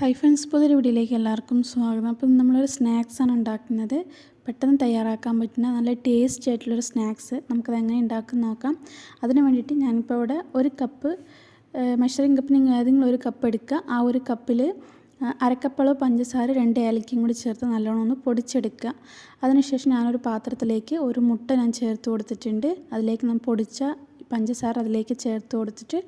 Hi friends പുതിയൊരു വീഡിയോയിലേക്ക് എല്ലാവർക്കും സ്വാഗതം. അപ്പം നമ്മളൊരു സ്നാക്സാണ് ഉണ്ടാക്കുന്നത്. പെട്ടെന്ന് തയ്യാറാക്കാൻ പറ്റുന്ന നല്ല ടേസ്റ്റി ആയിട്ടുള്ളൊരു സ്നാക്സ് നമുക്കത് എങ്ങനെ ഉണ്ടാക്കുന്ന നോക്കാം. അതിന് വേണ്ടിയിട്ട് ഞാനിപ്പോൾ ഇവിടെ ഒരു കപ്പ് മെഷറിംഗ് കപ്പ് നിങ്ങൾ ഏതെങ്കിലും ഒരു കപ്പ് എടുക്കുക. ആ ഒരു കപ്പിൽ അരക്കപ്പളോ പഞ്ചസാര രണ്ട് ഏലക്കയും കൂടി ചേർത്ത് നല്ലോണം ഒന്ന് പൊടിച്ചെടുക്കുക. അതിനുശേഷം ഞാനൊരു പാത്രത്തിലേക്ക് ഒരു മുട്ട ഞാൻ ചേർത്ത് കൊടുത്തിട്ടുണ്ട്. അതിലേക്ക് നമ്മൾ പൊടിച്ച പഞ്ചസാര അതിലേക്ക് ചേർത്ത് കൊടുത്തിട്ട്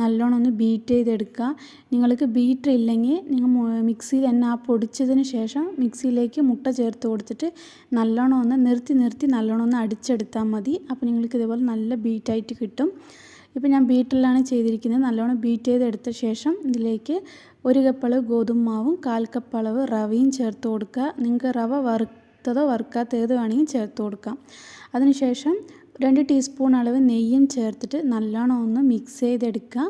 നല്ലോണം ഒന്ന് ബീറ്റ് ചെയ്തെടുക്കുക. നിങ്ങൾക്ക് ബീറ്റർ ഇല്ലെങ്കിൽ നിങ്ങൾ മിക്സിയിൽ തന്നെ ആ പൊടിച്ചതിന് ശേഷം മിക്സിയിലേക്ക് മുട്ട ചേർത്ത് കൊടുത്തിട്ട് നല്ലോണം ഒന്ന് നിർത്തി നിർത്തി നല്ലോണം ഒന്ന് അടിച്ചെടുത്താൽ മതി. അപ്പോൾ നിങ്ങൾക്ക് ഇതേപോലെ നല്ല ബീറ്റായിട്ട് കിട്ടും. ഇപ്പോൾ ഞാൻ ബീറ്ററിലാണ് ചെയ്തിരിക്കുന്നത്. നല്ലോണം ബീറ്റ് ചെയ്തെടുത്ത ശേഷം ഇതിലേക്ക് ഒരു കപ്പളവ് ഗോതമ്പ് മാവും കാൽ കപ്പളവ് റവയും ചേർത്ത് കൊടുക്കുക. നിങ്ങൾക്ക് റവ വറുത്തതോ വറുക്കാത്തതോ വേണമെങ്കിൽ ചേർത്ത് കൊടുക്കാം. അതിനുശേഷം രണ്ട് ടീസ്പൂൺ അളവ് നെയ്യും ചേർത്തിട്ട് നല്ലോണം ഒന്ന് മിക്സ് ചെയ്തെടുക്കുക.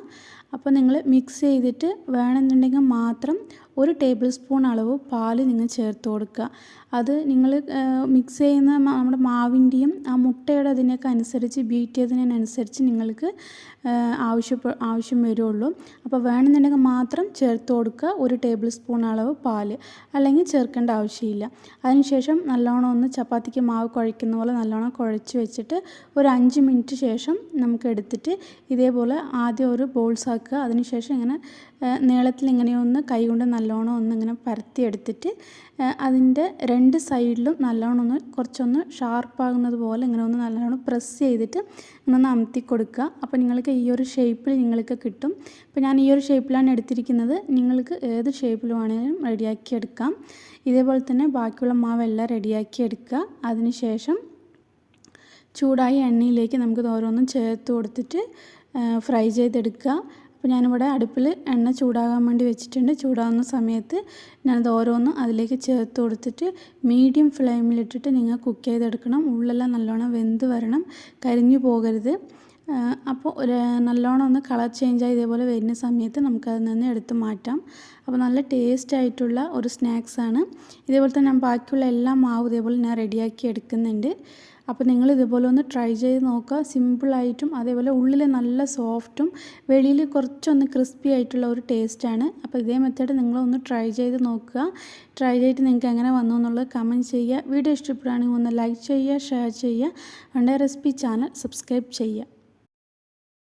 അപ്പോൾ നിങ്ങൾ മിക്സ് ചെയ്തിട്ട് വേണമെന്നുണ്ടെങ്കിൽ മാത്രം ഒരു ടേബിൾ സ്പൂൺ അളവ് പാൽ നിങ്ങൾ ചേർത്ത് കൊടുക്കുക. അത് നിങ്ങൾ മിക്സ് ചെയ്യുന്ന നമ്മുടെ മാവിന്റെയും ആ മുട്ടയുടെ അതിനൊക്കെ അനുസരിച്ച് ബീറ്റ് ചെയ്തതിനനുസരിച്ച് നിങ്ങൾക്ക് ആവശ്യപ്പെ ആവശ്യം വരുള്ളൂ. അപ്പോൾ വേണമെന്നുണ്ടെങ്കിൽ മാത്രം ചേർത്ത് കൊടുക്കുക ഒരു ടേബിൾ സ്പൂൺ അളവ് പാൽ അല്ലെങ്കിൽ ചേർക്കേണ്ട ആവശ്യമില്ല. അതിനുശേഷം നല്ലോണം ഒന്ന് ചപ്പാത്തിക്ക് മാവ് കുഴയ്ക്കുന്ന പോലെ നല്ലോണം കുഴച്ച് വെച്ചിട്ട് ഒരു അഞ്ച് മിനിറ്റ് ശേഷം നമുക്ക് എടുത്തിട്ട് ഇതേപോലെ ആദ്യം ഒരു ബോൾസ് ആക്കുക. അതിനുശേഷം ഇങ്ങനെ നീളത്തിൽ ഇങ്ങനെയൊന്ന് കൈകൊണ്ട് നല്ലോണം ഒന്ന് ഇങ്ങനെ പരത്തിയെടുത്തിട്ട് അതിന്റെ രണ്ട് സൈഡിലും നല്ലോണം ഒന്ന് കുറച്ചൊന്ന് ഷാർപ്പാകുന്നത് പോലെ ഇങ്ങനെ ഒന്ന് നല്ലോണം പ്രസ് ചെയ്തിട്ട് ഇങ്ങനെ ഒന്ന് അമർത്തി കൊടുക്കുക. അപ്പോൾ നിങ്ങൾക്ക് ഈ ഒരു ഷേപ്പിൽ നിങ്ങൾക്ക് കിട്ടും. ഇപ്പോൾ ഞാൻ ഈ ഒരു ഷേപ്പിലാണ് എടുത്തിരിക്കുന്നത്. നിങ്ങൾക്ക് ഏത് ഷേപ്പിൽ വേണമെങ്കിലും റെഡിയാക്കി എടുക്കാം. ഇതേപോലെ തന്നെ ബാക്കിയുള്ള മാവെല്ലാം റെഡിയാക്കി എടുക്കുക. അതിനുശേഷം ചൂടായ എണ്ണയിലേക്ക് നമുക്ക് ഓരോന്നും ചേർത്ത് കൊടുത്തിട്ട് ഫ്രൈ ചെയ്തെടുക്കുക. അപ്പോൾ ഞാനിവിടെ അടുപ്പിൽ എണ്ണ ചൂടാകാൻ വേണ്ടി വെച്ചിട്ടുണ്ട്. ചൂടാകുന്ന സമയത്ത് ഞാനത് ഓരോന്നും അതിലേക്ക് ചേർത്ത് കൊടുത്തിട്ട് മീഡിയം ഫ്ലെയിമിലിട്ടിട്ട് നിങ്ങൾ കുക്ക് ചെയ്തെടുക്കണം. ഉള്ളെല്ലാം നല്ലോണം വെന്ത് വരണം. കരിഞ്ഞു പോകരുത്. അപ്പോൾ ഒരു നല്ലോണം ഒന്ന് കളർ ചേഞ്ചായി ഇതേപോലെ വരുന്ന സമയത്ത് നമുക്കതിൽ നിന്ന് എടുത്ത് മാറ്റാം. അപ്പോൾ നല്ല ടേസ്റ്റ് ആയിട്ടുള്ള ഒരു സ്നാക്സാണ് ഇതേപോലെ തന്നെ ഞാൻ ബാക്കിയുള്ള എല്ലാ മാവും ഇതേപോലെ ഞാൻ റെഡിയാക്കി എടുക്കുന്നുണ്ട്. അപ്പോൾ നിങ്ങൾ ഇതുപോലെ ഒന്ന് ട്രൈ ചെയ്ത് നോക്കുക. സിമ്പിളായിട്ടും അതേപോലെ ഉള്ളിൽ നല്ല സോഫ്റ്റും വെളിയിൽ കുറച്ചൊന്ന് ക്രിസ്പി ആയിട്ടുള്ള ഒരു ടേസ്റ്റാണ് അപ്പോൾ ഇതേ മെത്തേഡ് നിങ്ങളൊന്ന് ട്രൈ ചെയ്ത് നോക്കുക. ട്രൈ ചെയ്തിട്ട് നിങ്ങൾക്ക് എങ്ങനെ വന്നു എന്നുള്ളത് കമന്റ് ചെയ്യുക. വീഡിയോ ഇഷ്ടപ്പെടുകയാണെങ്കിൽ ഒന്ന് ലൈക്ക് ചെയ്യുക ഷെയർ ചെയ്യുക. വണ്ടേ റെസിപ്പി ചാനൽ സബ്സ്ക്രൈബ് ചെയ്യുക.